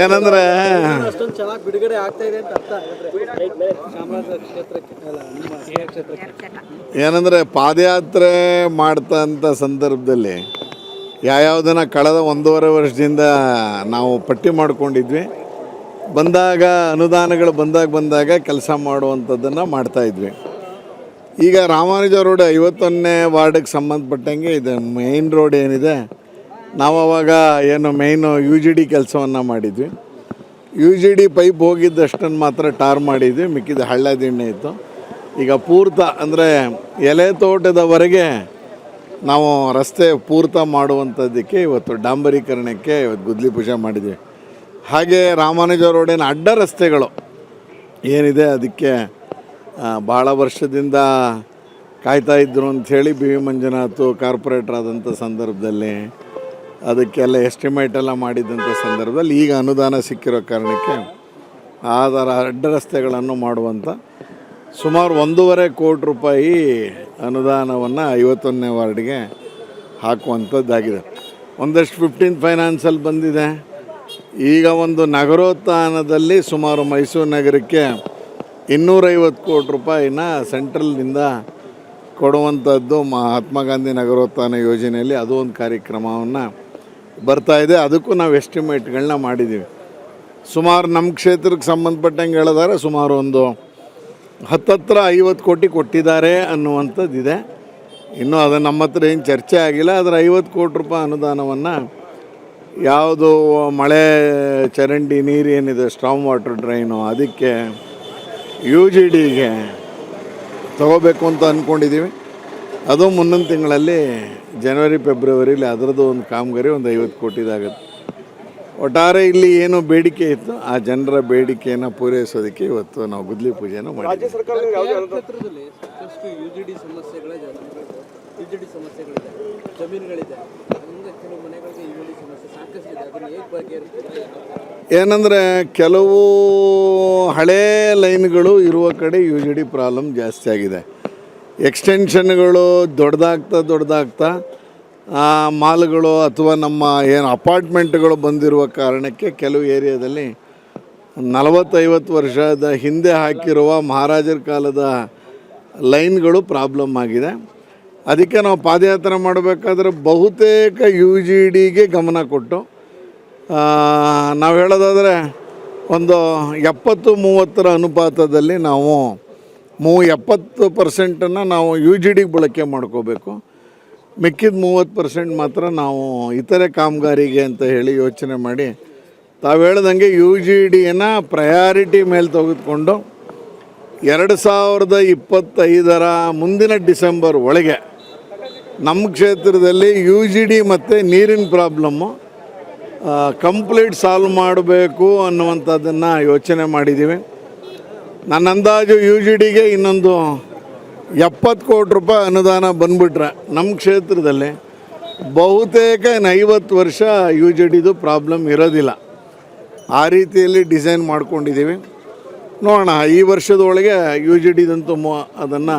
ಏನಂದ್ರೆ ಅಷ್ಟೊಂದು ಚೆನ್ನಾಗಿ ಬಿಡುಗಡೆ ಆಗ್ತಾ ಇದೆ ಅಂತ ಅರ್ಥ ಕ್ಷೇತ್ರಕ್ಕೆ ಏನಂದರೆ ಪಾದಯಾತ್ರೆ ಮಾಡ್ತಂಥ ಸಂದರ್ಭದಲ್ಲಿ ಯಾವ್ಯಾವ್ದನ್ನ ಕಳೆದ ಒಂದೂವರೆ ವರ್ಷದಿಂದ ನಾವು ಪಟ್ಟಿ ಮಾಡ್ಕೊಂಡಿದ್ವಿ. ಬಂದಾಗ ಅನುದಾನಗಳು ಬಂದಾಗ ಬಂದಾಗ ಕೆಲಸ ಮಾಡುವಂಥದ್ದನ್ನು ಮಾಡ್ತಾಯಿದ್ವಿ ಈಗ ರಾಮಾನುಜ ರೋಡ್ ಐವತ್ತೊಂದನೇ ವಾರ್ಡಿಗೆ ಸಂಬಂಧಪಟ್ಟಂಗೆ ಇದು ಮೇನ್ ರೋಡ್ ಏನಿದೆ ನಾವು ಅವಾಗ ಏನು ಮೇಯ್ನು ಯು ಜಿ ಡಿ ಕೆಲಸವನ್ನು ಮಾಡಿದ್ವಿ. ಯು ಜಿ ಡಿ ಪೈಪ್ ಹೋಗಿದ್ದಷ್ಟನ್ನು ಮಾತ್ರ ಟಾರ್ ಮಾಡಿದ್ವಿ, ಮಿಕ್ಕಿದ ಹಳ್ಳ ದಿಣ್ಣೆ ಇತ್ತು. ಈಗ ಪೂರ್ತ ಅಂದರೆ ಎಲೆ ತೋಟದವರೆಗೆ ನಾವು ರಸ್ತೆ ಪೂರ್ತ ಮಾಡುವಂಥದ್ದಕ್ಕೆ ಇವತ್ತು ಡಾಂಬರೀಕರಣಕ್ಕೆ ಇವತ್ತು ಗುದ್ಲಿ ಪೂಜೆ ಮಾಡಿದ್ವಿ. ಹಾಗೆ ರಾಮಾನುಜ ರೋಡಿನ ಅಡ್ಡ ರಸ್ತೆಗಳು ಏನಿದೆ ಅದಕ್ಕೆ ಭಾಳ ವರ್ಷದಿಂದ ಕಾಯ್ತಾ ಇದ್ರು ಅಂಥೇಳಿ ಬಿ ವಿ ಮಂಜುನಾಥ್ ಕಾರ್ಪೊರೇಟರ್ ಆದಂಥ ಸಂದರ್ಭದಲ್ಲಿ ಅದಕ್ಕೆಲ್ಲ ಎಸ್ಟಿಮೇಟ್ ಎಲ್ಲ ಮಾಡಿದಂಥ ಸಂದರ್ಭದಲ್ಲಿ ಈಗ ಅನುದಾನ ಸಿಕ್ಕಿರೋ ಕಾರಣಕ್ಕೆ ಆಧಾರ ಅಡ್ಡ ರಸ್ತೆಗಳನ್ನು ಮಾಡುವಂಥ ಸುಮಾರು ಒಂದೂವರೆ ಕೋಟಿ ರೂಪಾಯಿ ಅನುದಾನವನ್ನು ಐವತ್ತೊಂದನೇ ವಾರ್ಡ್ಗೆ ಹಾಕುವಂಥದ್ದಾಗಿದೆ ಒಂದಷ್ಟು ಫಿಫ್ಟೀನ್ ಫೈನಾನ್ಸಲ್ಲಿ ಬಂದಿದೆ. ಈಗ ಒಂದು ನಗರೋತ್ಥಾನದಲ್ಲಿ ಸುಮಾರು ಮೈಸೂರು ನಗರಕ್ಕೆ ಇನ್ನೂರೈವತ್ತು ಕೋಟಿ ರೂಪಾಯಿನ ಸೆಂಟ್ರಲ್ನಿಂದ ಕೊಡುವಂಥದ್ದು ಮಹಾತ್ಮ ಗಾಂಧಿ ನಗರೋತ್ಥಾನ ಯೋಜನೆಯಲ್ಲಿ ಅದು ಒಂದು ಕಾರ್ಯಕ್ರಮವನ್ನು ಬರ್ತಾ ಇದೆ. ಅದಕ್ಕೂ ನಾವು ಎಸ್ಟಿಮೇಟ್ಗಳನ್ನ ಮಾಡಿದ್ದೀವಿ. ಸುಮಾರು ನಮ್ಮ ಕ್ಷೇತ್ರಕ್ಕೆ ಸಂಬಂಧಪಟ್ಟಂಗೆ ಹೇಳಿದಾರೆ ಸುಮಾರು ಒಂದು ಹತ್ತತ್ರ ಐವತ್ತು ಕೋಟಿ ಕೊಟ್ಟಿದ್ದಾರೆ ಅನ್ನುವಂಥದ್ದಿದೆ. ಇನ್ನೂ ಅದು ನಮ್ಮ ಹತ್ರ ಏನು ಚರ್ಚೆ ಆಗಿಲ್ಲ. ಆದರೆ ಐವತ್ತು ಕೋಟಿ ರೂಪಾಯಿ ಅನುದಾನವನ್ನು ಯಾವುದು ಮಳೆ, ಚರಂಡಿ, ನೀರು ಏನಿದೆ ಸ್ಟ್ರಾಂಗ್ ವಾಟರ್ ಡ್ರೈನು ಅದಕ್ಕೆ ಯು ಜಿ ಡಿಗೆ ತಗೋಬೇಕು ಅಂತ ಅಂದ್ಕೊಂಡಿದ್ದೀವಿ ಅದು ಮುಂದಿನ ತಿಂಗಳಲ್ಲಿ ಜನವರಿ ಫೆಬ್ರವರಿಲಿ ಅದರದ್ದು ಒಂದು ಕಾಮಗಾರಿ ಒಂದು ಐವತ್ತು ಕೋಟಿದಾಗುತ್ತೆ ಒಟ್ಟಾರೆ ಇಲ್ಲಿ ಏನು ಬೇಡಿಕೆ ಇತ್ತು ಆ ಜನರ ಬೇಡಿಕೆಯನ್ನು ಪೂರೈಸೋದಕ್ಕೆ ಇವತ್ತು ನಾವು ಗುದ್ಲಿ ಪೂಜೆಯನ್ನು ಮಾಡಿದ್ದೀವಿ. ಏನಂದರೆ ಕೆಲವು ಹಳೇ ಲೈನ್ಗಳು ಇರುವ ಕಡೆ ಯು ಜಿ ಡಿ ಪ್ರಾಬ್ಲಮ್ ಜಾಸ್ತಿ ಆಗಿದೆ. ಎಕ್ಸ್ಟೆನ್ಷನ್ಗಳು ದೊಡ್ಡದಾಗ್ತಾ ದೊಡ್ಡದಾಗ್ತಾ ಆ, ಮಾಲ್ಗಳು ಅಥವಾ ನಮ್ಮ ಏನು ಅಪಾರ್ಟ್ಮೆಂಟ್ಗಳು ಬಂದಿರುವ ಕಾರಣಕ್ಕೆ ಕೆಲವು ಏರಿಯಾದಲ್ಲಿ ನಲವತ್ತೈವತ್ತು ವರ್ಷದ ಹಿಂದೆ ಹಾಕಿರುವ ಮಹಾರಾಜರ ಕಾಲದ ಲೈನ್ಗಳು ಪ್ರಾಬ್ಲಮ್ ಆಗಿದೆ. ಅದಕ್ಕೆ ನಾವು ಪಾದಯಾತ್ರೆ ಮಾಡಬೇಕಾದ್ರೆ ಬಹುತೇಕ ಯು ಜಿ ಡಿಗೆ ಗಮನ ಕೊಟ್ಟು ನಾವು ಹೇಳೋದಾದರೆ ಒಂದು ಎಪ್ಪತ್ತು ಮೂವತ್ತರ ಅನುಪಾತದಲ್ಲಿ ನಾವು ಮೂ ಎಪ್ಪತ್ತು ಪರ್ಸೆಂಟನ್ನು ನಾವು ಯು ಜಿ ಡಿಗೆ ಬಳಕೆ ಮಾಡ್ಕೋಬೇಕು. ಮಿಕ್ಕಿದ ಮೂವತ್ತು ಪರ್ಸೆಂಟ್ ಮಾತ್ರ ನಾವು ಇತರೆ ಕಾಮಗಾರಿಗೆ ಅಂತ ಹೇಳಿ ಯೋಚನೆ ಮಾಡಿ. ತಾವು ಹೇಳ್ದಂಗೆ ಯು ಜಿ ಡಿಯನ್ನು ಪ್ರಯಾರಿಟಿ ಮೇಲೆ ತೆಗೆದುಕೊಂಡು ಎರಡು ಸಾವಿರದ ಇಪ್ಪತ್ತೈದರ ಮುಂದಿನ ಡಿಸೆಂಬರ್ ಒಳಗೆ ನಮ್ಮ ಕ್ಷೇತ್ರದಲ್ಲಿ ಯು ಜಿ ಡಿ ಮತ್ತು ನೀರಿನ ಪ್ರಾಬ್ಲಮ್ಮು ಕಂಪ್ಲೀಟ್ ಸಾಲ್ವ್ ಮಾಡಬೇಕು ಅನ್ನುವಂಥದ್ದನ್ನು ಯೋಚನೆ ಮಾಡಿದ್ದೀವಿ ನನ್ನ ಅಂದಾಜು ಯು ಜಿ ಡಿಗೆ ಇನ್ನೊಂದು ಎಪ್ಪತ್ತು ಕೋಟಿ ರೂಪಾಯಿ ಅನುದಾನ ಬಂದ್ಬಿಟ್ರೆ ನಮ್ಮ ಕ್ಷೇತ್ರದಲ್ಲಿ ಬಹುತೇಕ ಐವತ್ತು ವರ್ಷ ಯು ಜಿ ಡಿದು ಪ್ರಾಬ್ಲಮ್ ಇರೋದಿಲ್ಲ. ಆ ರೀತಿಯಲ್ಲಿ ಡಿಸೈನ್ ಮಾಡ್ಕೊಂಡಿದ್ದೀವಿ. ನೋಡೋಣ, ಈ ವರ್ಷದೊಳಗೆ ಯು ಜಿ ಡಿದಂತೂ ಮೊ, ಅದನ್ನು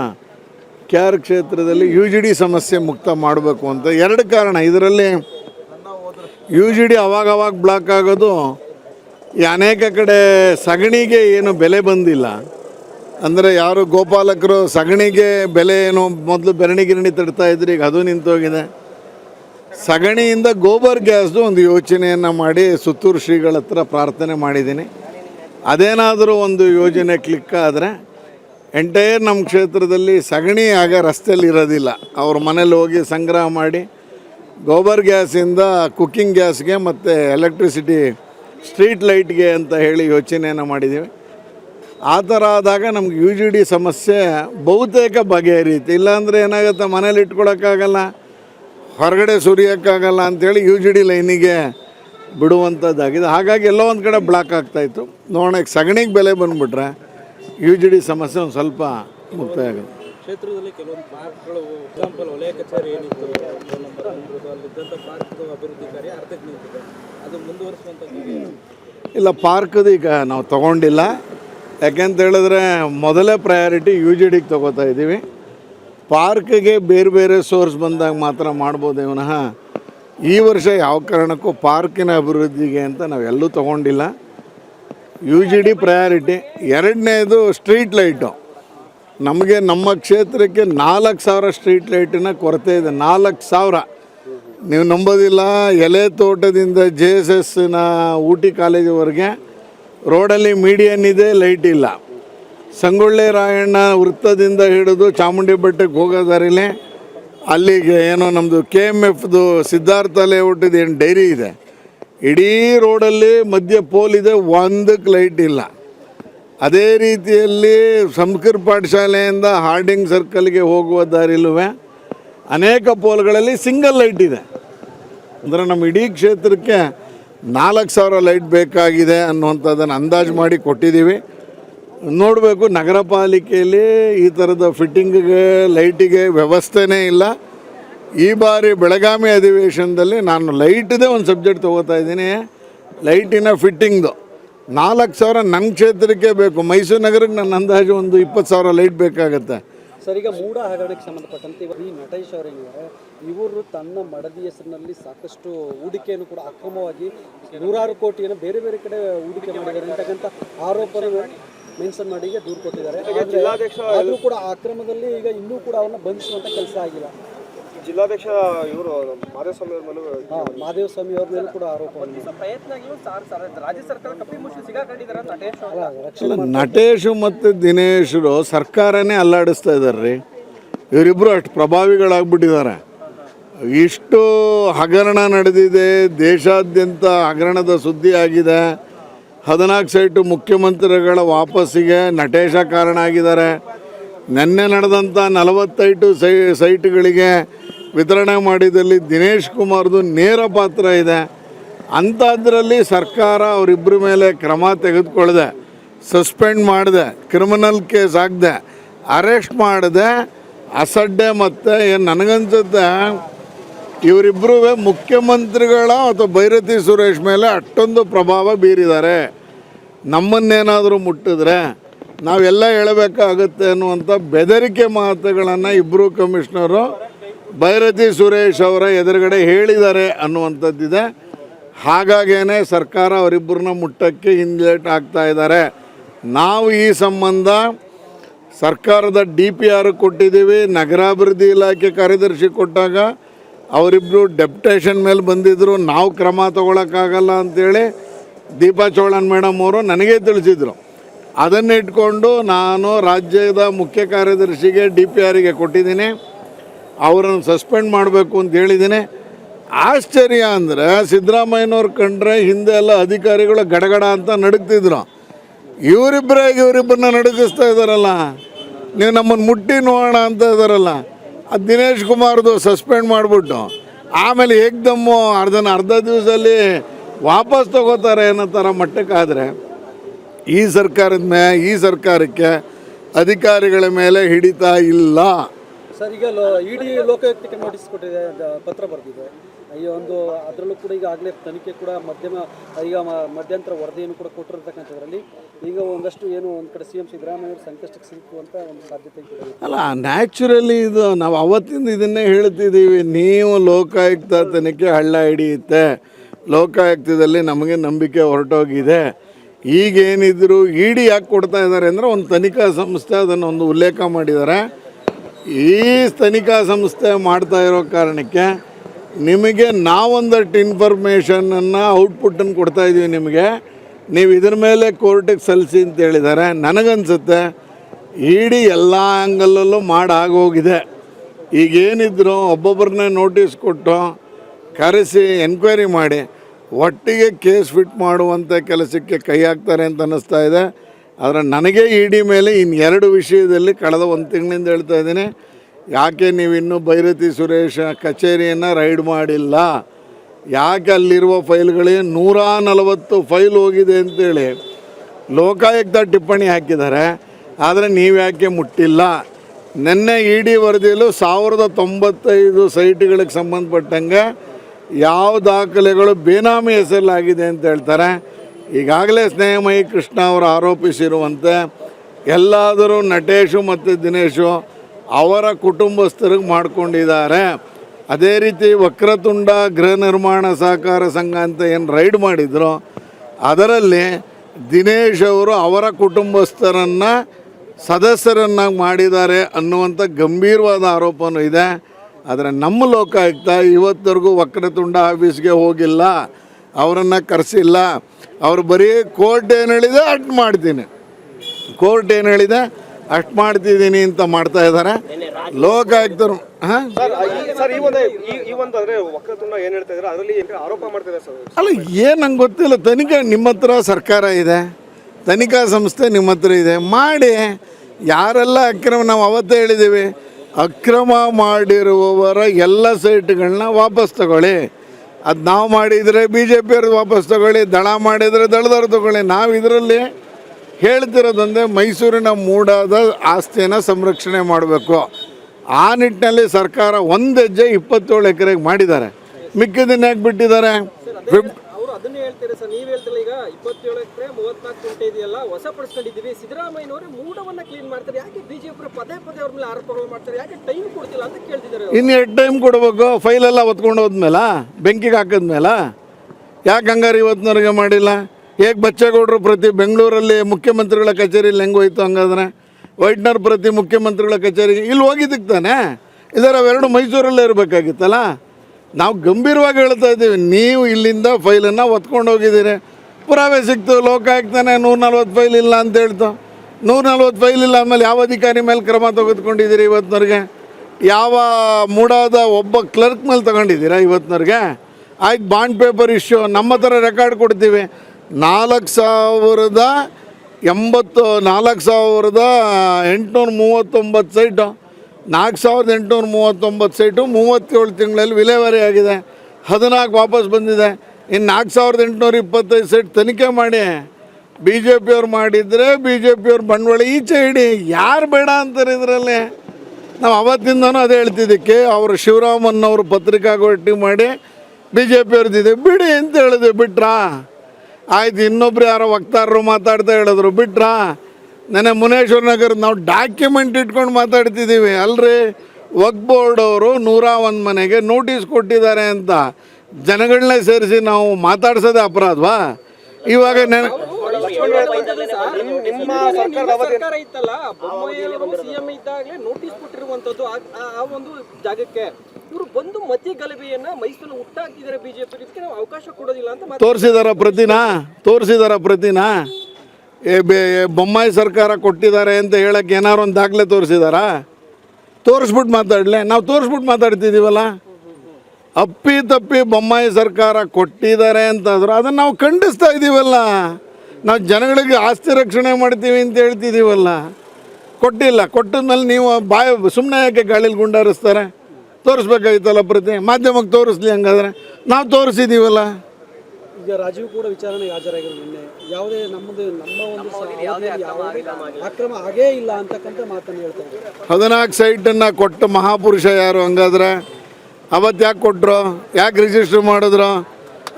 ಕೆ ಆರ್ ಕ್ಷೇತ್ರದಲ್ಲಿ ಯು ಜಿ ಡಿ ಸಮಸ್ಯೆ ಮುಕ್ತ ಮಾಡಬೇಕು ಅಂತ ಎರಡು ಕಾರಣ. ಇದರಲ್ಲಿ ಯು ಜಿ ಡಿ ಅವಾಗವಾಗ ಬ್ಲಾಕ್ ಆಗೋದು ಈ ಅನೇಕ ಕಡೆ ಸಗಣಿಗೆ ಏನು ಬೆಲೆ ಬಂದಿಲ್ಲ. ಅಂದರೆ ಯಾರು ಗೋಪಾಲಕರು ಸಗಣಿಗೆ ಬೆಲೆ ಏನು ಮೊದಲು ಬೆರಣಿ ಗಿರಣಿ ತಡ್ತಾ ಇದ್ರು, ಈಗ ಅದು ನಿಂತೋಗಿದೆ. ಸಗಣಿಯಿಂದ ಗೋಬರ್ ಗ್ಯಾಸ್ದು ಒಂದು ಯೋಚನೆಯನ್ನು ಮಾಡಿ ಸುತ್ತೂರು ಶ್ರೀಗಳ ಹತ್ರ ಪ್ರಾರ್ಥನೆ ಮಾಡಿದ್ದೀನಿ. ಅದೇನಾದರೂ ಒಂದು ಯೋಜನೆ ಕ್ಲಿಕ್ ಆದರೆ ಎಂಟೈರ್ ನಮ್ಮ ಕ್ಷೇತ್ರದಲ್ಲಿ ಸಗಣಿ ಆಗ ರಸ್ತೆಯಲ್ಲಿ ಇರೋದಿಲ್ಲ. ಅವ್ರ ಮನೇಲಿ ಹೋಗಿ ಸಂಗ್ರಹ ಮಾಡಿ ಗೋಬರ್ ಗ್ಯಾಸಿಂದ ಕುಕ್ಕಿಂಗ್ ಗ್ಯಾಸ್ಗೆ ಮತ್ತು ಎಲೆಕ್ಟ್ರಿಸಿಟಿ ಸ್ಟ್ರೀಟ್ ಲೈಟ್ಗೆ ಅಂತ ಹೇಳಿ ಯೋಚನೆಯನ್ನು ಮಾಡಿದ್ದೀವಿ. ಆ ಥರ ಆದಾಗ ನಮ್ಗೆ ಯು ಜಿ ಡಿ ಸಮಸ್ಯೆ ಬಹುತೇಕ ಬಗೆಹರಿಯುತ್ತೆ ಇಲ್ಲಾಂದರೆ ಏನಾಗುತ್ತೆ, ಮನೇಲಿ ಇಟ್ಕೊಳಕ್ಕಾಗಲ್ಲ, ಹೊರಗಡೆ ಸುರಿಯೋಕ್ಕಾಗಲ್ಲ ಅಂಥೇಳಿ ಯು ಜಿ ಡಿ ಲೈನಿಗೆ ಬಿಡುವಂಥದ್ದಾಗಿದೆ. ಹಾಗಾಗಿ ಎಲ್ಲೋ ಒಂದು ಕಡೆ ಬ್ಲಾಕ್ ಆಗ್ತಾಯಿತ್ತು ನೋಡೋಣ ಸಗಣಿಗೆ ಬೆಲೆ ಬಂದುಬಿಟ್ರೆ ಯು ಜಿ ಡಿ ಸಮಸ್ಯೆ ಒಂದು ಸ್ವಲ್ಪ ಮುಕ್ತಾಯ ಆಗುತ್ತೆ ಕ್ಷೇತ್ರದಲ್ಲಿ ಕೆಲವೊಂದು ಪಾರ್ಕ್ಗಳು ಎಕ್ಸಾಂಪಲ್ ವಲಯ ಕಚೇರಿ ಏನಿತ್ತು ಅಲ್ಲಿದ್ದಂಥ ಅಭಿವೃದ್ಧಿ ಕಾರ್ಯ ಅರ್ಧಕ್ಕೆ ನಿಂತಿದೆ. ಇಲ್ಲ, ಪಾರ್ಕದು ಈಗ ನಾವು ತೊಗೊಂಡಿಲ್ಲ. ಯಾಕೆಂತ ಹೇಳಿದ್ರೆ ಮೊದಲೇ ಪ್ರಯಾರಿಟಿ ಯು ಜಿ ಡಿಗೆ ತೊಗೋತಾ ಇದ್ದೀವಿ. ಪಾರ್ಕ್ಗೆ ಬೇರೆ ಬೇರೆ ಸೋರ್ಸ್ ಬಂದಾಗ ಮಾತ್ರ ಮಾಡ್ಬೋದೇ ವಿನಃ ಈ ವರ್ಷ ಯಾವ ಕಾರಣಕ್ಕೂ ಪಾರ್ಕಿನ ಅಭಿವೃದ್ಧಿಗೆ ಅಂತ ನಾವೆಲ್ಲೂ ತೊಗೊಂಡಿಲ್ಲ. ಯು ಜಿ ಡಿ ಪ್ರಯಾರಿಟಿ ಎರಡನೇದು ಸ್ಟ್ರೀಟ್ ಲೈಟು ನಮಗೆ ನಮ್ಮ ಕ್ಷೇತ್ರಕ್ಕೆ ನಾಲ್ಕು ಸಾವಿರ ಸ್ಟ್ರೀಟ್ ಲೈಟಿನ ಕೊರತೆ ಇದೆ. ನಾಲ್ಕು ಸಾವಿರ. ನೀವು ನಂಬೋದಿಲ್ಲ, ಎಲೆ ತೋಟದಿಂದ ಜೆ ಎಸ್ ಎಸ್ನ ಊಟಿ ಕಾಲೇಜ್ವರೆಗೆ ರೋಡಲ್ಲಿ ಮೀಡಿಯನ್ ಇದೆ ಲೈಟ್ ಇಲ್ಲ. ಸಂಗೊಳ್ಳಿ ರಾಯಣ್ಣ ವೃತ್ತದಿಂದ ಹಿಡಿದು ಚಾಮುಂಡಿ ಬೆಟ್ಟಕ್ಕೆ ಹೋಗೋ ದಾರಿಲೇ ಅಲ್ಲಿಗೆ ಏನೋ ನಮ್ಮದು ಕೆ ಎಂ ಎಫ್ದು ಸಿದ್ಧಾರ್ಥ ಲೇಔಟಿದು ಏನು ಡೈರಿ ಇದೆ. ಇಡೀ ರೋಡಲ್ಲಿ ಮಧ್ಯ ಪೋಲ್ ಇದೆ, ಒಂದಕ್ಕೆ ಲೈಟ್ ಇಲ್ಲ. ಅದೇ ರೀತಿಯಲ್ಲಿ ಸಂಸ್ಕೃತ ಪಾಠಶಾಲೆಯಿಂದ ಹಾರ್ಡಿಂಗ್ ಸರ್ಕಲ್ಗೆ ಹೋಗುವ ದಾರಿಲೂ ಅನೇಕ ಪೋಲ್ಗಳಲ್ಲಿ ಸಿಂಗಲ್ ಲೈಟ್ ಇದೆ. ಅಂದರೆ ನಮ್ಮ ಇಡೀ ಕ್ಷೇತ್ರಕ್ಕೆ ನಾಲ್ಕು ಸಾವಿರ ಲೈಟ್ ಬೇಕಾಗಿದೆ ಅನ್ನುವಂಥದ್ದನ್ನು ಅಂದಾಜು ಮಾಡಿ ಕೊಟ್ಟಿದ್ದೀವಿ. ನೋಡಬೇಕು, ನಗರ ಪಾಲಿಕೆಯಲ್ಲಿ ಈ ಥರದ ಫಿಟ್ಟಿಂಗ್ಗೆ ಲೈಟಿಗೆ ವ್ಯವಸ್ಥೆನೇ ಇಲ್ಲ. ಈ ಬಾರಿ ಬೆಳಗಾವಿ ಅಧಿವೇಶನದಲ್ಲಿ ನಾನು ಲೈಟ್ದೇ ಒಂದು ಸಬ್ಜೆಕ್ಟ್ ತೊಗೋತಾ ಇದ್ದೀನಿ. ಲೈಟಿನ ಫಿಟ್ಟಿಂಗ್ದು ನಾಲ್ಕು ಸಾವಿರ ನನ್ನ ಕ್ಷೇತ್ರಕ್ಕೆ ಬೇಕು. ಮೈಸೂರು ನಗರಕ್ಕೆ ನನ್ನ ಅಂದಾಜು ಒಂದು ಇಪ್ಪತ್ತು ಸಾವಿರ ಲೈಟ್ ಬೇಕಾಗುತ್ತೆ. ಸರ್, ಈಗ ಮೂಡ ಹಗರಣಕ್ಕೆ ಸಂಬಂಧಪಟ್ಟಂತೆ ಈ ನಟೇಶ್ ಅವರೇನಿದ್ದಾರೆ ಇವರು ತನ್ನ ಮಡದಿ ಹೆಸರಿನಲ್ಲಿ ಸಾಕಷ್ಟು ಹೂಡಿಕೆಯನ್ನು ಕೂಡ ಅಕ್ರಮವಾಗಿ ನೂರಾರು ಕೋಟಿಯನ್ನು ಬೇರೆ ಬೇರೆ ಕಡೆ ಹೂಡಿಕೆ ಮಾಡಿದ್ದಾರೆ. ಅಂತಕ್ಕಂಥ ಆರೋಪನ ಮೆನ್ಷನ್ ಮಾಡಿ ಈಗ ದೂರು ಕೊಟ್ಟಿದ್ದಾರೆ. ಆದರೂ ಕೂಡ ಆ ಅಕ್ರಮದಲ್ಲಿ ಈಗ ಇನ್ನೂ ಕೂಡ ಅವನ್ನ ಬಂಧಿಸುವಂತ ಕೆಲಸ ಆಗಿಲ್ಲ. ಜಿಲ್ಲಾಧ್ಯಕ್ಷ ಇವರು ಮಾದೇವಸ್ವಾಮಿ ಅವ್ರ ಮೇಲೆ ಮಾದೇವಸ್ವಾಮಿ ಮಾದೇವ ಸ್ವಾಮಿ ಅವ್ರ ಮೇಲೆ ಕೂಡ ಆರೋಪ ಪ್ರಯತ್ನ ರಾಜ್ಯ ಸರ್ಕಾರ ಕಪ್ಪಿ ನಟೇಶು ಮತ್ತು ದಿನೇಶ್ರು ಸರ್ಕಾರನೇ ಅಲ್ಲಾಡಿಸ್ತಾ ಇದ್ದಾರೆ ರೀ ಇವರಿಬ್ಬರು ಅಷ್ಟು ಪ್ರಭಾವಿಗಳಾಗ್ಬಿಟ್ಟಿದ್ದಾರೆ. ಇಷ್ಟು ಹಗರಣ ನಡೆದಿದೆ, ದೇಶಾದ್ಯಂತ ಹಗರಣದ ಸುದ್ದಿ ಆಗಿದೆ ಹದಿನಾಲ್ಕು ಸೈಟು ಮುಖ್ಯಮಂತ್ರಿಗಳ ವಾಪಸ್ಸಿಗೆ ನಟೇಶ ಕಾರಣ ಆಗಿದ್ದಾರೆ ನಿನ್ನೆ ನಡೆದಂಥ ನಲವತ್ತೈಟು ಸೈ, ಸೈಟ್ಗಳಿಗೆ ವಿತರಣೆ ಮಾಡಿದಲ್ಲಿ ದಿನೇಶ್ ಕುಮಾರ್ದು ನೇರ ಪಾತ್ರ ಇದೆ. ಅಂಥದ್ರಲ್ಲಿ ಸರ್ಕಾರ ಅವರಿಬ್ಬರ ಮೇಲೆ ಕ್ರಮ ತೆಗೆದುಕೊಳ್ಳದೆ ಸಸ್ಪೆಂಡ್ ಮಾಡಿದೆ, ಕ್ರಿಮಿನಲ್ ಕೇಸ್ ಆಗದೆ ಅರೆಸ್ಟ್ ಮಾಡಿದೆ, ಅಸಡ್ಡೆ ಮತ್ತು ಏನು ನನಗನ್ಸುತ್ತೆ ಇವರಿಬ್ಬರು ಮುಖ್ಯಮಂತ್ರಿಗಳ ಅಥವಾ ಭೈರತಿ ಸುರೇಶ್ ಮೇಲೆ ಅಷ್ಟೊಂದು ಪ್ರಭಾವ ಬೀರಿದ್ದಾರೆ. ನಮ್ಮನ್ನೇನಾದರೂ ಮುಟ್ಟಿದ್ರೆ ನಾವೆಲ್ಲ ಹೇಳಬೇಕಾಗುತ್ತೆ ಅನ್ನುವಂಥ ಬೆದರಿಕೆ ಮಾತುಗಳನ್ನು ಇಬ್ಬರು ಕಮಿಷನರು ಭೈರತಿ ಸುರೇಶ್ ಅವರ ಎದುರುಗಡೆ ಹೇಳಿದ್ದಾರೆ ಅನ್ನುವಂಥದ್ದಿದೆ. ಹಾಗಾಗೇ ಸರ್ಕಾರ ಅವರಿಬ್ಬರನ್ನ ಮುಟ್ಟಕ್ಕೆ ಹಿಂದೇಟ್ ಆಗ್ತಾ ಇದ್ದಾರೆ. ನಾವು ಈ ಸಂಬಂಧ ಸರ್ಕಾರದ ಡಿ ಪಿ ಆರ್ ಕೊಟ್ಟಿದ್ದೀವಿ, ನಗರಾಭಿವೃದ್ಧಿ ಇಲಾಖೆ ಕಾರ್ಯದರ್ಶಿ ಕೊಟ್ಟಾಗ ಅವರಿಬ್ಬರು ಡೆಪ್ಟೇಷನ್ ಮೇಲೆ ಬಂದಿದ್ದರು ನಾವು ಕ್ರಮ ತೊಗೊಳಕ್ಕಾಗಲ್ಲ ಅಂತೇಳಿ ದೀಪಾ ಚೌಳನ್ ಮೇಡಮ್ ಅವರು ನನಗೇ ತಿಳಿಸಿದರು. ಅದನ್ನು ಇಟ್ಕೊಂಡು ನಾನು ರಾಜ್ಯದ ಮುಖ್ಯ ಕಾರ್ಯದರ್ಶಿಗೆ, ಡಿ ಪಿ ಆರಿಗೆ ಕೊಟ್ಟಿದ್ದೀನಿ. ಅವರನ್ನು ಸಸ್ಪೆಂಡ್ ಮಾಡಬೇಕು ಅಂತ ಹೇಳಿದ್ದೀನಿ. ಆಶ್ಚರ್ಯ ಅಂದರೆ ಸಿದ್ದರಾಮಯ್ಯನವ್ರು ಕಂಡ್ರೆ ಹಿಂದೆ ಎಲ್ಲ ಅಧಿಕಾರಿಗಳು ಗಡಗಡ ಅಂತ ನಡುಗ್ತಿದ್ರು. ಇವರಿಬ್ಬರಾಗಿ ಇವರಿಬ್ಬರನ್ನ ನಡುಗಿಸ್ತಾ ಇದ್ದಾರಲ್ಲ ನೀವು ನಮ್ಮನ್ನು ಮುಟ್ಟಿ ನೋಡೋಣ ಅಂತ ಇದ್ದಾರಲ್ಲ ಅದು ದಿನೇಶ್ ಕುಮಾರ್ದು ಸಸ್ಪೆಂಡ್ ಮಾಡಿಬಿಟ್ಟು. ಆಮೇಲೆ ಏಕ್ದಮ್ಮು ಅರ್ಧನ ಅರ್ಧ ದಿವಸದಲ್ಲಿ ವಾಪಸ್ ತಗೋತಾರೆ ಅನ್ನೋ ಥರ ಮಟ್ಟಕ್ಕಾದರೆ ಈ ಸರ್ಕಾರದ ಮೇ, ಈ ಸರ್ಕಾರಕ್ಕೆ ಅಧಿಕಾರಿಗಳ ಮೇಲೆ ಹಿಡಿತಾ ಇಲ್ಲ. ಸರ್, ಈಗ ಇಡಿ ಲೋಕಾಯುಕ್ತಕ್ಕೆ ನೋಟಿಸ್ ಕೊಟ್ಟಿದೆ ಪತ್ರ ಬರೆದಿದೆ. ಈ ಒಂದು ಅದರಲ್ಲೂ ಕೂಡ ಈಗ ಆಗಲೇ ತನಿಖೆ ಕೂಡ ಮಧ್ಯಮ, ಈಗ ಮಧ್ಯಂತರ ವರದಿಯನ್ನು ಕೂಡ ಕೊಟ್ಟಿರ್ತಕ್ಕಂಥದ್ರಲ್ಲಿ ಈಗ ಒಂದಷ್ಟು ಏನು ಒಂದು ಕಡೆ ಸಿ ಎಂ ಸಿದ್ದರಾಮಯ್ಯ ಸಂಕಷ್ಟಕ್ಕೆ ಸಿಲುಕುವಂತ ಒಂದು ಸಾಧ್ಯತೆ ಅಲ್ಲ, ನ್ಯಾಚುರಲಿ ಇದು ನಾವು ಅವತ್ತಿಂದ ಇದನ್ನೇ ಹೇಳ್ತಿದ್ದೀವಿ. ನೀವು ಲೋಕಾಯುಕ್ತ ತನಿಖೆ ಹಳ್ಳ ಹಿಡಿಯುತ್ತೆ. ಲೋಕಾಯುಕ್ತದಲ್ಲಿ ನಮಗೆ ನಂಬಿಕೆ ಹೊರಟೋಗಿದೆ. ಈಗೇನಿದ್ರು ಇಡಿ ಯಾಕೆ ಕೊಡ್ತಾ ಇದ್ದಾರೆ ಅಂದರೆ ಒಂದು ತನಿಖಾ ಸಂಸ್ಥೆ ಅದನ್ನು ಒಂದು ಉಲ್ಲೇಖ ಮಾಡಿದ್ದಾರೆ. ಈ ತನಿಖಾ ಸಂಸ್ಥೆ ಮಾಡ್ತಾ ಇರೋ ಕಾರಣಕ್ಕೆ ನಿಮಗೆ ನಾವೊಂದಷ್ಟು ಇನ್ಫಾರ್ಮೇಷನನ್ನು ಔಟ್ಪುಟ್ಟನ್ನು ಕೊಡ್ತಾ ಇದ್ದೀವಿ ನಿಮಗೆ. ನೀವು ಇದ್ರ ಮೇಲೆ ಕೋರ್ಟಿಗೆ ಸಲ್ಲಿಸಿ ಅಂತ ಹೇಳಿದ್ದಾರೆ. ನನಗನ್ಸುತ್ತೆ, ಇಡಿ ಎಲ್ಲ ಆ್ಯಂಗಲಲ್ಲೂ ಮಾಡಾಗೋಗಿದೆ. ಈಗೇನಿದ್ರು ಒಬ್ಬೊಬ್ಬರನ್ನೇ ನೋಟಿಸ್ ಕೊಟ್ಟು ಕರೆಸಿ ಎನ್ಕ್ವೈರಿ ಮಾಡಿ. ಒಟ್ಟಿಗೆ ಕೇಸ್ ಫಿಟ್ ಮಾಡುವಂಥ ಕೆಲಸಕ್ಕೆ ಕೈ ಹಾಕ್ತಾರೆ ಅಂತ ಅನ್ನಿಸ್ತಾ ಇದೆ. ಆದರೆ ನನಗೆ ಇಡಿ ಮೇಲೆ ಇನ್ನು ಎರಡು ವಿಷಯದಲ್ಲಿ ಕಳೆದ ಒಂದು ತಿಂಗಳಿಂದ ಹೇಳ್ತಾ ಇದ್ದೀನಿ. ಯಾಕೆ ನೀವು ಇನ್ನೂ ಭೈರತಿ ಸುರೇಶ ಕಚೇರಿಯನ್ನು ರೈಡ್ ಮಾಡಿಲ್ಲ? ಯಾಕೆ ಅಲ್ಲಿರುವ ಫೈಲ್ಗಳಿಗೆ ನೂರ ನಲವತ್ತು ಫೈಲ್ ಹೋಗಿದೆ ಅಂತೇಳಿ ಲೋಕಾಯುಕ್ತ ಟಿಪ್ಪಣಿ ಹಾಕಿದ್ದಾರೆ. ಆದರೆ ನೀವು ಯಾಕೆ ಮುಟ್ಟಿಲ್ಲ? ನಿನ್ನೆ ಇ ಡಿ ವರದಿಯಲ್ಲೂ ಸಾವಿರದ ತೊಂಬತ್ತೈದು ಸೈಟ್ಗಳಿಗೆ ಸಂಬಂಧಪಟ್ಟಂಗೆ ಯಾವ ದಾಖಲೆಗಳು ಬೇನಾಮಿ ಹೆಸರಲ್ಲಾಗಿದೆ ಅಂತ ಹೇಳ್ತಾರೆ. ಈಗಾಗಲೇ ಸ್ನೇಹಮಯಿ ಕೃಷ್ಣ ಅವರು ಆರೋಪಿಸಿರುವಂತೆ ಎಲ್ಲಾದರೂ ನಟೇಶು ಮತ್ತು ದಿನೇಶು ಅವರ ಕುಟುಂಬಸ್ಥರಿಗೆ ಮಾಡಿಕೊಂಡಿದ್ದಾರೆ. ಅದೇ ರೀತಿ ವಕ್ರತುಂಡ ಗೃಹ ನಿರ್ಮಾಣ ಸಹಕಾರ ಸಂಘ ಅಂತ ಏನು ರೈಡ್ ಮಾಡಿದ್ರು, ಅದರಲ್ಲಿ ದಿನೇಶ್ ಅವರು ಅವರ ಕುಟುಂಬಸ್ಥರನ್ನು ಸದಸ್ಯರನ್ನಾಗಿ ಮಾಡಿದ್ದಾರೆ ಅನ್ನುವಂಥ ಗಂಭೀರವಾದ ಆರೋಪನೂ ಇದೆ. ಆದರೆ ನಮ್ಮ ಲೋಕಾಯುಕ್ತ ಇವತ್ತರೆಗೂ ವಕ್ರತುಂಡ ಆಫೀಸ್ಗೆ ಹೋಗಿಲ್ಲ, ಅವರನ್ನು ಕರೆಸಿಲ್ಲ. ಅವರು ಬರೀ ಕೋರ್ಟ್ ಏನು ಹೇಳಿದೆ ಅಟ್ ಮಾಡ್ತೀನಿ. ಕೋರ್ಟ್ ಏನು ಹೇಳಿದೆ? ಅಷ್ಟು ಮಾಡ್ತಿದ್ದೀನಿ ಅಂತ ಮಾಡ್ತಾ ಇದ್ದಾರೆ. ಲೋಕಾಯುಕ್ತರು ಹಾಂ? ಅಲ್ಲ ಏನು ನಂಗೆ ಗೊತ್ತಿಲ್ಲ. ತನಿಖೆ ನಿಮ್ಮ ಹತ್ರ ಸರ್ಕಾರ ಇದೆ. ತನಿಖಾ ಸಂಸ್ಥೆ ನಿಮ್ಮ ಹತ್ರ ಇದೆ. ಮಾಡಿ. ಯಾರೆಲ್ಲ ಅಕ್ರಮ ನಾವು ಅವತ್ತೇ ಹೇಳಿದ್ದೀವಿ ಅಕ್ರಮ ಮಾಡಿರುವವರ ಎಲ್ಲ ಸೈಟ್ಗಳನ್ನ ವಾಪಸ್ ತಗೊಳ್ಳಿ. ಅದು ನಾವು ಮಾಡಿದರೆ ಬಿ ಜೆ ಪಿಯವ್ರದ್ದು ವಾಪಸ್ ತಗೊಳ್ಳಿ. ದಳ ಮಾಡಿದರೆ ದಳದವ್ರು ತಗೊಳ್ಳಿ. ನಾವು ಇದರಲ್ಲಿ ಹೇಳ್ತಿರೋದಂದ್ರೆ ಮೈಸೂರಿನ ಮೂಡಾದ ಆಸ್ತಿಯನ್ನು ಸಂರಕ್ಷಣೆ ಮಾಡಬೇಕು. ಆ ನಿಟ್ಟಿನಲ್ಲಿ ಸರ್ಕಾರ ಒಂದು ಹೆಜ್ಜೆ ಇಪ್ಪತ್ತೇಳು ಎಕರೆಗೆ ಮಾಡಿದ್ದಾರೆ. ಮಿಕ್ಕಿದ್ದನ್ನ ಯಾಕೆ ಬಿಟ್ಟಿದ್ದಾರೆ? ಫಿಫ್ಟ್ ಅವರು ಅದನ್ನೇ ಹೇಳ್ತಾರೆ ಸರ್. ನೀವು ಹೇಳ್ತಿಲ್ಲ ಈಗ ಇಪ್ಪತ್ತೇಳು ಎಕರೆ ಮೂವತ್ನಾಲ್ಕು ಗುಂಟೆ ಇದೆಯಲ್ಲ ವಶಪಡಿಸ್ಕೊಂಡಿದ್ದೀವಿ. ಸಿದ್ದರಾಮಯ್ಯನವರೇ ಮೂಡವನ್ನ ಕ್ಲೀನ್ ಮಾಡ್ತಾರೆ. ಯಾಕೆ ಬಿಜೆಪಿ ಪದೇ ಪದೇ ಅವ್ರ ಮೇಲೆ ಆರೋಪಗಳು ಮಾಡ್ತಾರೆ? ಯಾಕೆ ಟೈಮ್ ಕೊಡ್ತಿಲ್ಲ ಅಂತ ಕೇಳ್ತಿದ್ದಾರೆ ಇನ್ನು ಎಷ್ಟು ಟೈಮ್ ಕೊಡಬೇಕು. ಫೈಲೆಲ್ಲ ಹೊತ್ಕೊಂಡು ಹೋದ್ಮೇಲ? ಬೆಂಕಿಗೆ ಹಾಕಿದ್ಮೇಲೆ? ಯಾಕೆ ಹಂಗಾರೆ ಇವತ್ತಿನವರೆಗೆ ಮಾಡಿಲ್ಲ? ಹೇಗೆ ಬಚ್ಚೇಗೌಡರು ಪ್ರತಿ ಬೆಂಗಳೂರಲ್ಲಿ ಮುಖ್ಯಮಂತ್ರಿಗಳ ಕಚೇರಿಯಲ್ಲಿ ಹೆಂಗೆ ಹೋಯ್ತು ಹಂಗಾದ್ರೆ? ವೈಟ್ನರ್ ಪ್ರತಿ ಮುಖ್ಯಮಂತ್ರಿಗಳ ಕಚೇರಿಗೆ ಇಲ್ಲಿ ಹೋಗಿದ್ದಕ್ಕೆ ತಾನೆ? ಇದರ, ಅವೆರಡು ಮೈಸೂರಲ್ಲೇ ಇರಬೇಕಾಗಿತ್ತಲ್ಲ? ನಾವು ಗಂಭೀರವಾಗಿ ಹೇಳ್ತಾ ಇದ್ದೀವಿ, ನೀವು ಇಲ್ಲಿಂದ ಫೈಲನ್ನು ಒತ್ಕೊಂಡು ಹೋಗಿದ್ದೀರಿ. ಪುರಾವೆ ಸಿಕ್ತು ಲೋಕಾಯುಕ್ತಾನೆ ನೂರ ನಲ್ವತ್ತು ಫೈಲ್ ಇಲ್ಲ ಅಂತ ಹೇಳ್ತು. ನೂರ ನಲ್ವತ್ತು ಫೈಲ್ ಇಲ್ಲ ಆಮೇಲೆ ಯಾವ ಅಧಿಕಾರಿ ಮೇಲೆ ಕ್ರಮ ತೆಗೆದುಕೊಂಡಿದ್ದೀರಿ ಇವತ್ತಿನವ್ರಿಗೆ ಯಾವ ಮೂಡಾದ ಒಬ್ಬ ಕ್ಲರ್ಕ್ ಮೇಲೆ ತಗೊಂಡಿದ್ದೀರಾ ಇವತ್ತಿನವ್ರಿಗೆ ಆಯ್ತು, ಬಾಂಡ್ ಪೇಪರ್ ಇಶ್ಯೂ, ನಮ್ಮ ಥರ ರೆಕಾರ್ಡ್ ಕೊಡ್ತೀವಿ. ನಾಲ್ಕು ಸಾವಿರದ ಎಂಬತ್ತು, ನಾಲ್ಕು ಸಾವಿರದ ಎಂಟುನೂರ ಮೂವತ್ತೊಂಬತ್ತು ಸೈಟು. ನಾಲ್ಕು ಸಾವಿರದ ಎಂಟುನೂರ ಮೂವತ್ತೊಂಬತ್ತು ಸೈಟು ಮೂವತ್ತೇಳು ತಿಂಗಳಲ್ಲಿ ವಿಲೇವಾರಿ ಆಗಿದೆ ಹದಿನಾಲ್ಕು ವಾಪಸ್ ಬಂದಿದೆ. ಇನ್ನು ನಾಲ್ಕು ಸಾವಿರದ ಎಂಟುನೂರ ಇಪ್ಪತ್ತೈದು ಸೈಟ್ ತನಿಖೆ ಮಾಡಿ ಬಿ ಜೆ ಪಿಯವ್ರು ಮಾಡಿದರೆ ಬಿ ಜೆ ಪಿಯವ್ರು ಬಂಡವಾಳ ಈಚೆ ಇಡಿ ಯಾರು ಬೇಡ ಅಂತಾರೆ ಇದರಲ್ಲಿ? ನಾವು ಅವತ್ತಿಂದನೂ ಅದೇ ಹೇಳ್ತಿದ್ದಕ್ಕೆ ಅವರು ಶಿವರಾಮನ್ನವರು ಪತ್ರಿಕಾಗೋಷ್ಠಿ ಮಾಡಿ ಬಿ ಜೆ ಪಿಯವ್ರದ್ದಿದೆ ಬಿಡಿ ಅಂತ ಹೇಳಿದೆ, ಬಿಟ್ರಾ? ಆಯ್ತು ಇನ್ನೊಬ್ರು ಯಾರೋ ವಕ್ತಾರರು ಮಾತಾಡ್ತಾ ಹೇಳಿದ್ರು. ಬಿಟ್ರಾ ನೆನೆ ಮುನೇಶ್ವರ ನಗರ ನಾವು ಡಾಕ್ಯುಮೆಂಟ್ ಇಟ್ಕೊಂಡು ಮಾತಾಡ್ತಿದ್ದೀವಿ ಅಲ್ರಿ ವಕ್ ಬೋರ್ಡ್ ಅವರು ನೂರ ಒಂದು ಮನೆಗೆ ನೋಟಿಸ್ ಕೊಟ್ಟಿದ್ದಾರೆ ಅಂತ. ಜನಗಳನ್ನೇ ಸೇರಿಸಿ ನಾವು ಮಾತಾಡ್ಸೋದೇ ಅಪರಾಧವಾ? ಇವಾಗ ನೆನ ನಿಮ್ಮ ಸರ್ಕಾರದ ಅವಧಿ ಇತ್ತಲ್ಲ ಬೊಮ್ಮಾಯಿಯವರು ಸಿಎಂ ಇದ್ದಾಗಲೇ ನೋಟಿಸ್ ಕೊಟ್ಟಿರುವಂತದ್ದು ಆ- ಆ- ಆ ಒಂದು ಜಾಗಕ್ಕೆ. ಇವರು ಬಂದು ಮತ ಗಲಭೆಯನ್ನ ಮೈಸೂರು ಹುಟ್ಟಾಕಿದ್ದಾರೆ ಬಿಜೆಪಿ ಇದಕ್ಕೆ ನಾವು ಅವಕಾಶ ಕೊಡೋದಿಲ್ಲ ಅಂತ. ತೋರಿಸಿದಾರ ಪ್ರತಿನಾ? ತೋರಿಸಿದಾರ ಪ್ರತಿನಾ? ಬೊಮ್ಮಾಯಿ ಸರ್ಕಾರ ಕೊಟ್ಟಿದ್ದಾರೆ ಅಂತ ಹೇಳಕ್ಕೆ ಏನಾರು ಒಂದು ದಾಖಲೆ ತೋರಿಸಿದಾರಾ? ತೋರಿಸ್ಬಿಟ್ಟು ಮಾತಾಡಲೆ. ನಾವು ತೋರಿಸ್ಬಿಟ್ಟು ಮಾತಾಡ್ತಿದ್ದೀವಲ್ಲ ಅಪ್ಪಿ ತಪ್ಪಿ ಬೊಮ್ಮಾಯಿ ಸರ್ಕಾರ ಕೊಟ್ಟಿದ್ದಾರೆ ಅಂತಾದ್ರು ಅದನ್ನು ನಾವು ಖಂಡಿಸ್ತಾ ಇದ್ದೀವಲ್ಲ ನಾವು ಜನಗಳಿಗೆ ಆಸ್ತಿ ರಕ್ಷಣೆ ಮಾಡ್ತೀವಿ ಅಂತ ಹೇಳ್ತಿದ್ದೀವಲ್ಲ ಕೊಟ್ಟಿಲ್ಲ. ಕೊಟ್ಟದ್ಮೇಲೆ ನೀವು ಬಾಯ ಸುಮ್ಮನೆ ಯಾಕೆ ಗಾಳಿಲಿ ಗುಂಡಾರಿಸ್ತಾರೆ? ತೋರಿಸ್ಬೇಕಾಗಿತ್ತಲ್ಲ ಪ್ರತಿ ಮಾಧ್ಯಮಕ್ಕೆ ತೋರಿಸ್ಲಿ ಹಂಗಾದ್ರೆ. ನಾವು ತೋರಿಸಿದೀವಲ್ಲ. ಈಗ ರಾಜೀವ್ ಕೂಡ ವಿಚಾರಣೆ ಹಾಜರಾಗಿರೋ ನಿನ್ನೆ. ಯಾವುದೇ ನಮ್ಮದು ನಮ್ಮ ಒಂದು ಅಕ್ರಮ ಹಾಗೇ ಇಲ್ಲ ಅಂತಕ್ಕಂಥ ಮಾತನ್ನು ಹೇಳ್ತಾರೆ ಹದಿನಾಲ್ಕು ಸೈಟನ್ನು ಕೊಟ್ಟ ಮಹಾಪುರುಷ ಯಾರು ಹಂಗಾದ್ರೆ? ಅವತ್ತು ಯಾಕೆ ಕೊಟ್ಟರು ಯಾಕೆ ರಿಜಿಸ್ಟರ್ ಮಾಡಿದ್ರು?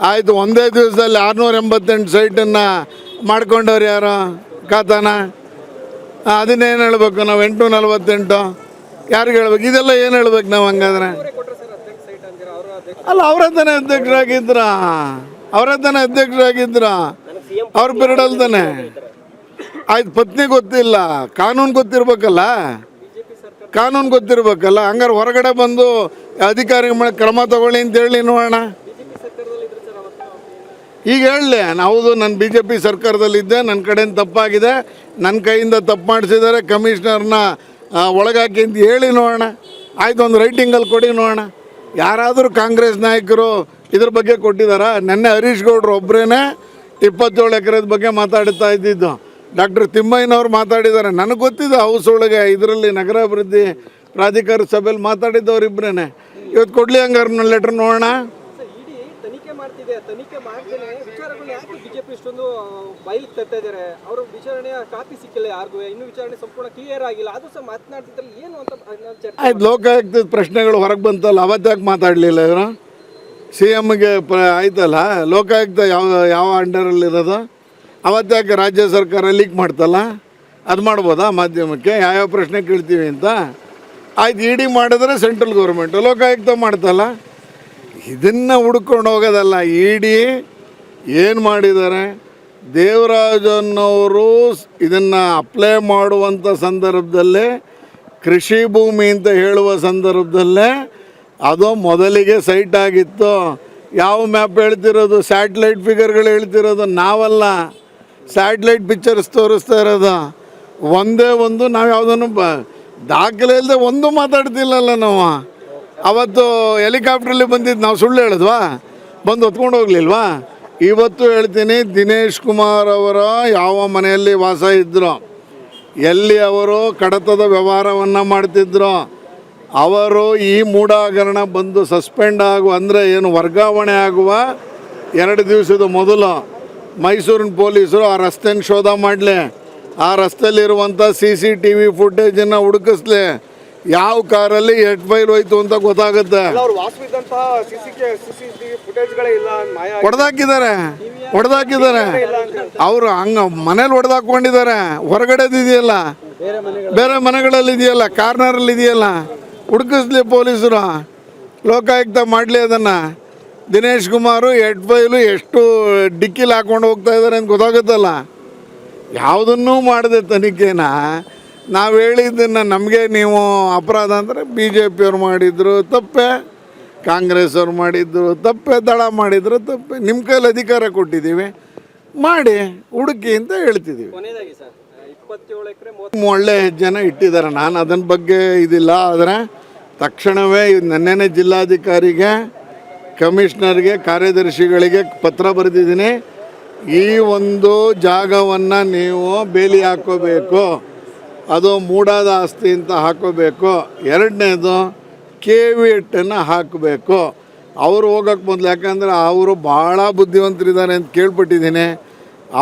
ಆಯಿತು ಒಂದೇ ದಿವಸದಲ್ಲಿ ಆರುನೂರ ಎಂಬತ್ತೆಂಟು ಸೈಟನ್ನು ಮಾಡ್ಕೊಂಡವ್ರು ಯಾರು? ಕಾತಾನ ಅದನ್ನೇನು ಹೇಳ್ಬೇಕು? ನಾವು ಎಂಟು ನಲ್ವತ್ತೆಂಟು. ಯಾರಿಗೆ ಹೇಳ್ಬೇಕು? ಇದೆಲ್ಲ ಏನು ಹೇಳ್ಬೇಕು ನಾವು ಹಂಗಾದ್ರೆ? ಅಲ್ಲ, ಅವರೇ ತಾನೇ ಅಧ್ಯಕ್ಷರಾಗಿದ್ರ. ಅವರೇ ತಾನೇ ಅಧ್ಯಕ್ಷರಾಗಿದ್ರ. ಅವ್ರ ಪಿರಿಯಡಲ್ಲಿ ತಾನೆ. ಆಯ್ತು, ಪತ್ನಿ ಗೊತ್ತಿಲ್ಲ. ಕಾನೂನು ಗೊತ್ತಿರ್ಬೇಕಲ್ಲ? ಕಾನೂನು ಗೊತ್ತಿರ್ಬೇಕಲ್ಲ? ಹಂಗಾರೆ ಹೊರಗಡೆ ಬಂದು ಅಧಿಕಾರಿಗಳ ಕ್ರಮ ತಗೊಳ್ಳಿ ಅಂತ ಹೇಳಿ ನೋಡೋಣ ಈಗ ಹೇಳಲಿ, ಹೌದು, ನಾನು ಬಿ ಜೆ ಪಿ ಸರ್ಕಾರದಲ್ಲಿದ್ದೆ ನನ್ನ ಕಡೆಯಿಂದ ತಪ್ಪಾಗಿದೆ. ನನ್ನ ಕೈಯಿಂದ ತಪ್ಪು ಮಾಡಿಸಿದ್ದಾರೆ. ಕಮಿಷನರ್ನ ಒಳಗಾಕಿ ಅಂತ ಹೇಳಿ ನೋಡೋಣ. ಆಯ್ತು, ಒಂದು ರೈಟಿಂಗಲ್ಲಿ ಕೊಡಿ ನೋಡೋಣ. ಯಾರಾದರೂ ಕಾಂಗ್ರೆಸ್ ನಾಯಕರು ಇದ್ರ ಬಗ್ಗೆ ಕೊಟ್ಟಿದ್ದಾರಾ ನೆನ್ನೆ ಹರೀಶ್ ಗೌಡ್ರು ಒಬ್ಬರೇ ಇಪ್ಪತ್ತೇಳು ಎಕರೆದ ಬಗ್ಗೆ ಮಾತಾಡ್ತಾ ಇದ್ದಿದ್ದು. ಡಾಕ್ಟರ್ ತಿಮ್ಮಯ್ಯನವ್ರು ಮಾತಾಡಿದ್ದಾರೆ ನನಗೆ ಗೊತ್ತಿದೆ ಹೌಸ್ ಒಳಗೆ ಇದರಲ್ಲಿ ನಗರಾಭಿವೃದ್ಧಿ ಪ್ರಾಧಿಕಾರ ಸಭೆಯಲ್ಲಿ ಮಾತಾಡಿದ್ದವ್ರು ಇಬ್ಬರೇ ಇವತ್ತು ಕೊಡಲಿ ಹಂಗಾರ ಲೆಟ್ರ್ ನೋಡೋಣ. ಇಡೀ ಇಷ್ಟೊಂದು ಬಯಲಿಗೆ ತರ್ತಾ ಇದ್ದಾರೆ ಅವರ ವಿಚಾರಣೆಯ ಕಾಪಿ ಸಿಕ್ಕಿಲ್ಲ ಯಾರಿಗೂ. ಇನ್ನು ವಿಚಾರಣೆ ಸಂಪೂರ್ಣ ಕ್ಲಿಯರ್ ಆಗಿಲ್ಲ. ಅದು ಸಹ ಮಾತನಾಡ್ತಿದ್ರಲ್ಲಿ ಏನು ಅಂತ ಆಯ್ತು ಲೋಕಾಯುಕ್ತದ ಪ್ರಶ್ನೆಗಳು ಹೊರಗೆ ಬಂತಲ್ಲ ಅವತ್ತಾಕೆ ಮಾತಾಡಲಿಲ್ಲ ಇವರು? ಸಿ ಎಮ್ಗೆ ಪ್ರ ಆಯ್ತಲ್ಲ? ಲೋಕಾಯುಕ್ತ ಯಾವ ಯಾವ ಅಂಡರಲ್ಲಿರೋದು ಅವತ್ತಾಕೆ ರಾಜ್ಯ ಸರ್ಕಾರ ಲೀಕ್ ಮಾಡ್ತಲ್ಲ? ಅದು ಮಾಡ್ಬೋದಾ ಮಾಧ್ಯಮಕ್ಕೆ? ಯಾವ್ಯಾವ ಪ್ರಶ್ನೆ ಕೇಳ್ತೀವಿ ಅಂತ? ಆಯ್ತು ಇ ಡಿ ಮಾಡಿದ್ರೆ ಸೆಂಟ್ರಲ್ ಗೌರ್ಮೆಂಟು ಲೋಕಾಯುಕ್ತ ಮಾಡ್ತಲ್ಲ? ಇದನ್ನು ಹುಡ್ಕೊಂಡು ಹೋಗೋದಲ್ಲ ಇ ಡಿ ಏನು ಮಾಡಿದ್ದಾರೆ? ದೇವರಾಜನ್ನವರು ಇದನ್ನು ಅಪ್ಲೈ ಮಾಡುವಂಥ ಸಂದರ್ಭದಲ್ಲೇ, ಕೃಷಿ ಭೂಮಿ ಅಂತ ಹೇಳುವ ಸಂದರ್ಭದಲ್ಲೇ ಅದು ಮೊದಲಿಗೆ ಸೈಟ್ ಆಗಿತ್ತು. ಯಾವ ಮ್ಯಾಪ್ ಹೇಳ್ತಿರೋದು? ಸ್ಯಾಟ್ಲೈಟ್ ಫಿಗರ್ಗಳು ಹೇಳ್ತಿರೋದು? ನಾವಲ್ಲ. ಸ್ಯಾಟ್ಲೈಟ್ ಪಿಕ್ಚರ್ಸ್ ತೋರಿಸ್ತಾ ಇರೋದು. ಒಂದೇ ಒಂದು, ನಾವು ಯಾವುದನ್ನು ಬ, ದಾಖಲೆ ಇಲ್ಲದೆ ಒಂದು ಮಾತಾಡ್ತಿಲ್ಲಲ್ಲ ನಾವು. ಅವತ್ತು ಹೆಲಿಕಾಪ್ಟ್ರಲ್ಲಿ ಬಂದಿದ್ದು ನಾವು ಸುಳ್ಳು ಹೇಳಿದ್ವಾ? ಬಂದು ಹೊತ್ಕೊಂಡು ಹೋಗ್ಲಿಲ್ವಾ? ಇವತ್ತು ಹೇಳ್ತೀನಿ ದಿನೇಶ್ ಕುಮಾರ್ ಅವರ ಯಾವ ಮನೆಯಲ್ಲಿ ವಾಸ ಇದ್ರು. ಎಲ್ಲಿ ಅವರು ಕಡತದ ವ್ಯವಹಾರವನ್ನು ಮಾಡ್ತಿದ್ರು. ಅವರು ಈ ಮೂಢಾಗರಣ ಬಂದು ಸಸ್ಪೆಂಡ್ ಆಗುವ ಅಂದರೆ ಏನು ವರ್ಗಾವಣೆ ಆಗುವ? ಎರಡು ದಿವಸದ ಮೊದಲು ಮೈಸೂರಿನ ಪೊಲೀಸರು ಆ ರಸ್ತೆನ ಶೋಧ ಮಾಡಲಿ. ಆ ರಸ್ತೆಯಲ್ಲಿರುವಂಥ ಸಿ ಸಿ ಟಿ ವಿ ಫುಟೇಜನ್ನು ಹುಡುಕಿಸ್ಲಿ. ಯಾವ ಕಾರಲ್ಲಿ ಎಟ್ ಫೈಲ್ ಹೋಯ್ತು ಅಂತ ಗೊತ್ತಾಗುತ್ತೆ. ಅಲ್ಲ ಹೊಡೆದಾಕಿದ್ದಾರೆ ಹೊಡೆದಾಕಿದ್ದಾರೆ ಅವರು ಹಂಗ ಮನೇಲಿ ಹೊಡೆದಾಕೊಂಡಿದ್ದಾರೆ ಹೊರಗಡೆದು ಇದೆಯಲ್ಲ ಬೇರೆ ಮನೆಗಳು ಮನೆಗಳಲ್ಲಿ ಇದೆಯಲ್ಲ ಕಾರ್ನರಲ್ಲಿ ಇದೆಯಲ್ಲ ಹುಡುಕಿಸ್ಲಿ ಪೊಲೀಸರು. ಲೋಕಾಯುಕ್ತ ಮಾಡಲಿ ಅದನ್ನು. ದಿನೇಶ್ ಕುಮಾರು ಹೆಡ್ ಫೈಲು ಎಷ್ಟು ಡಿಕ್ಕಿಲಿ ಹಾಕೊಂಡು ಹೋಗ್ತಾ ಇದ್ದಾರೆ ಅಂತ ಗೊತ್ತಾಗುತ್ತಲ್ಲ? ಯಾವುದನ್ನೂ ಮಾಡದೆ ತನಿಖೆನ ನಾವು ಹೇಳಿದ್ದನ್ನು ನಮಗೆ ನೀವು ಅಪರಾಧ ಅಂದರೆ ಬಿ ಜೆ ಪಿಯವ್ರು ಮಾಡಿದ್ರು ತಪ್ಪೆ ಕಾಂಗ್ರೆಸ್ ಅವ್ರು ಮಾಡಿದ್ರು ತಪ್ಪೆ ದಳ ಮಾಡಿದ್ರು ತಪ್ಪೆ ನಿಮ್ಮ ಕೈಲಿ ಅಧಿಕಾರ ಕೊಟ್ಟಿದ್ದೀವಿ ಮಾಡಿ ಹುಡುಕಿ ಅಂತ ಹೇಳ್ತಿದ್ದೀವಿ ಒಳ್ಳೆ ಜನ ಇಟ್ಟಿದ್ದಾರೆ. ನಾನು ಅದನ್ನ ಬಗ್ಗೆ ಇದಿಲ್ಲ ಆದರೆ ತಕ್ಷಣವೇ ನನ್ನೇನೆ ಜಿಲ್ಲಾಧಿಕಾರಿಗೆ ಕಮಿಷನರ್ಗೆ ಕಾರ್ಯದರ್ಶಿಗಳಿಗೆ ಪತ್ರ ಬರೆದಿದ್ದೀನಿ. ಈ ಒಂದು ಜಾಗವನ್ನು ನೀವು ಬೇಲಿ ಹಾಕೋಬೇಕು. ಅದು ಮೂಡಾದ ಆಸ್ತಿ ಅಂತ ಹಾಕೋಬೇಕು. ಎರಡನೇದು ಕೆ ವಿ ಎಟ್ಟನ್ನು ಹಾಕಬೇಕು. ಅವರು ಹೋಗೋಕ್ಕೆ ಮೊದಲು ಯಾಕಂದರೆ ಅವರು ಭಾಳ ಬುದ್ಧಿವಂತರಿದ್ದಾರೆ ಅಂತ ಕೇಳ್ಪಟ್ಟಿದ್ದೀನಿ.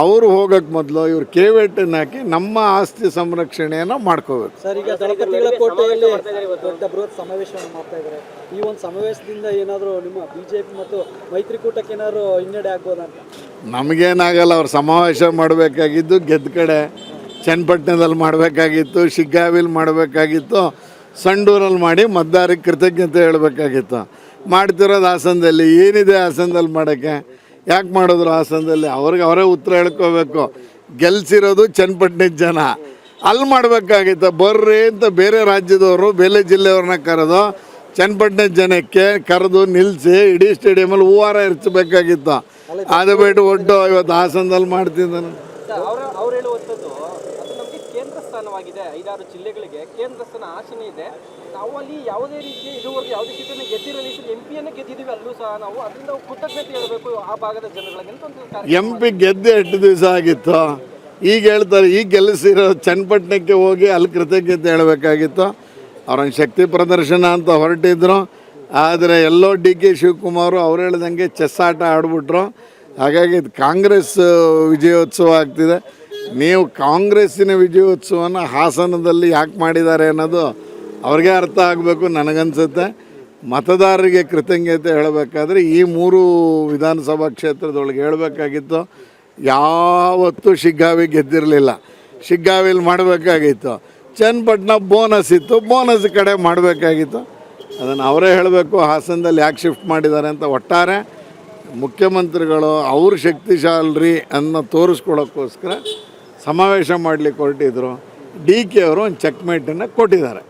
ಅವರು ಹೋಗೋಕ್ಕೆ ಮೊದಲು ಇವ್ರು ಕೆ ವಿ ಎಟ್ಟನ್ನು ಹಾಕಿ ನಮ್ಮ ಆಸ್ತಿ ಸಂರಕ್ಷಣೆಯನ್ನು ಮಾಡ್ಕೋಬೇಕು. ಸರ್ ಈಗ ದಳಪತಿಗಳ ಕೋಟೆಯಲ್ಲಿ ದೊಡ್ಡ ಬೃಹತ್ ಸಮಾವೇಶವನ್ನು ಮಾಡ್ತಾ ಇದ್ದಾರೆ. ಈ ಒಂದು ಸಮಾವೇಶದಿಂದ ಏನಾದರೂ ನಿಮ್ಮ ಬಿಜೆಪಿ ಮತ್ತು ಮೈತ್ರಿಕೂಟಕ್ಕೆ ಏನಾದರೂ ಹಿನ್ನಡೆ ಆಗ್ಬೋದಂತ ನಮಗೇನಾಗಲ್ಲ ಅವ್ರು ಸಮಾವೇಶ ಮಾಡಬೇಕಾಗಿದ್ದು ಗೆದ್ದ ಕಡೆ. ಚನ್ನಪಟ್ಟಣದಲ್ಲಿ ಮಾಡಬೇಕಾಗಿತ್ತು, ಶಿಗ್ಗಾವಿಲಿ ಮಾಡಬೇಕಾಗಿತ್ತು, ಸಂಡೂರಲ್ಲಿ ಮಾಡಿ ಮದ್ದಾರಿ ಕೃತಜ್ಞತೆ ಹೇಳಬೇಕಾಗಿತ್ತು. ಮಾಡ್ತಿರೋದು ಹಾಸನದಲ್ಲಿ, ಏನಿದೆ ಹಾಸನದಲ್ಲಿ ಮಾಡೋಕ್ಕೆ? ಯಾಕೆ ಮಾಡಿದ್ರು ಹಾಸನದಲ್ಲಿ? ಅವ್ರಿಗೆ ಅವರೇ ಉತ್ತರ ಹೇಳ್ಕೋಬೇಕು. ಗೆಲ್ಸಿರೋದು ಚನ್ನಪಟ್ಟಣದ ಜನ. ಅಲ್ಲಿ ಮಾಡಬೇಕಾಗಿತ್ತು. ಬರ್ರಿ ಅಂತ ಬೇರೆ ರಾಜ್ಯದವರು, ಬೇರೆ ಜಿಲ್ಲೆಯವ್ರನ್ನ ಕರೆದು ಚನ್ನಪಟ್ಟಣದ ಜನಕ್ಕೆ ಕರೆದು ನಿಲ್ಲಿಸಿ ಇಡೀ ಸ್ಟೇಡಿಯಮಲ್ಲಿ ಹೂವಾರ ಇರಿಸಬೇಕಾಗಿತ್ತು ಅದು ಬಿಟ್ಟು ಒಟ್ಟು ಇವತ್ತು ಹಾಸನದಲ್ಲಿ ಮಾಡ್ತಿದ್ದಾನೆ ಅವ್ರ ಅವ್ರು ಹೇಳುವಂಥದ್ದು ಅದು ನಮಗೆ ಕೇಂದ್ರ ಸ್ಥಾನವಾಗಿದೆ ಐದಾರು ಜಿಲ್ಲೆಗಳಿಗೆ ಕೇಂದ್ರ ಸ್ಥಾನ ಆಸನ ಇದೆ. ನಾವು ಅಲ್ಲಿ ಯಾವುದೇ ರೀತಿ ಇದುವರೆಗೆ ಯಾವುದೇ ಸೀಟನ್ನು ಗೆದ್ದಿರಲಿ ಎಂ ಪಿಯನ್ನು ಗೆದ್ದಿದ್ದೀವಿ ಅಲ್ಲೂ ಸಹ ನಾವು. ಅದರಿಂದ ಕೃತಜ್ಞತೆ ಹೇಳಬೇಕು ಆ ಭಾಗದ ಜನಗಳಿಗೆ ಅಂತ ಒಂದು ಕಾರ್ಯ ಎಂ ಪಿ ಗೆದ್ದೆ ಎಷ್ಟು ದಿವಸ ಆಗಿತ್ತು? ಈಗ ಹೇಳ್ತಾರೆ ಈಗ ಗೆಲ್ಲಿಸಿರೋ ಚನ್ನಪಟ್ಟಣಕ್ಕೆ ಹೋಗಿ ಅಲ್ಲಿ ಕೃತಜ್ಞತೆ ಹೇಳಬೇಕಾಗಿತ್ತು. ಅವ್ರನ್ನ ಶಕ್ತಿ ಪ್ರದರ್ಶನ ಅಂತ ಹೊರಟಿದ್ರು. ಆದರೆ ಎಲ್ಲೋ ಡಿ ಕೆ ಶಿವಕುಮಾರು ಅವ್ರು ಹೇಳ್ದಂಗೆ ಚೆಸ್ ಆಟ ಆಡ್ಬಿಟ್ರು. ಹಾಗಾಗಿ ಇದು ಕಾಂಗ್ರೆಸ್ ವಿಜಯೋತ್ಸವ ಆಗ್ತಿದೆ. ನೀವು ಕಾಂಗ್ರೆಸ್ಸಿನ ವಿಜಯೋತ್ಸವನ ಹಾಸನದಲ್ಲಿ ಯಾಕೆ ಮಾಡಿದ್ದಾರೆ ಅನ್ನೋದು ಅವ್ರಿಗೆ ಅರ್ಥ ಆಗಬೇಕು ನನಗನ್ಸುತ್ತೆ. ಮತದಾರರಿಗೆ ಕೃತಜ್ಞತೆ ಹೇಳಬೇಕಾದ್ರೆ ಈ ಮೂರು ವಿಧಾನಸಭಾ ಕ್ಷೇತ್ರದೊಳಗೆ ಹೇಳಬೇಕಾಗಿತ್ತು, ಯಾವತ್ತೂ ಶಿಗ್ಗಾವಿ ಗೆದ್ದಿರಲಿಲ್ಲ. ಶಿಗ್ಗಾವಿಲಿ ಮಾಡಬೇಕಾಗಿತ್ತು. ಚನ್ನಪಟ್ಟಣ ಬೋನಸ್ ಇತ್ತು, ಬೋನಸ್ ಕಡೆ ಮಾಡಬೇಕಾಗಿತ್ತು. ಅದನ್ನು ಅವರೇ ಹೇಳಬೇಕು, ಹಾಸನದಲ್ಲಿ ಯಾಕೆ ಶಿಫ್ಟ್ ಮಾಡಿದ್ದಾರೆ ಅಂತ ಒಟ್ಟಾರೆ ಮುಖ್ಯಮಂತ್ರಿಗಳು ಅವರು ಶಕ್ತಿಶಾಲ್ರಿ ಅನ್ನ ತೋರಿಸ್ಕೊಳ್ಳೋಕ್ಕೋಸ್ಕರ ಸಮಾವೇಶ ಮಾಡಲಿಕ್ಕೆ ಹೊರಟಿದ್ರು. ಡಿ ಕೆ ಅವರು ಒಂದು ಚೆಕ್ಮೇಟನ್ನು ಕೊಟ್ಟಿದ್ದಾರೆ.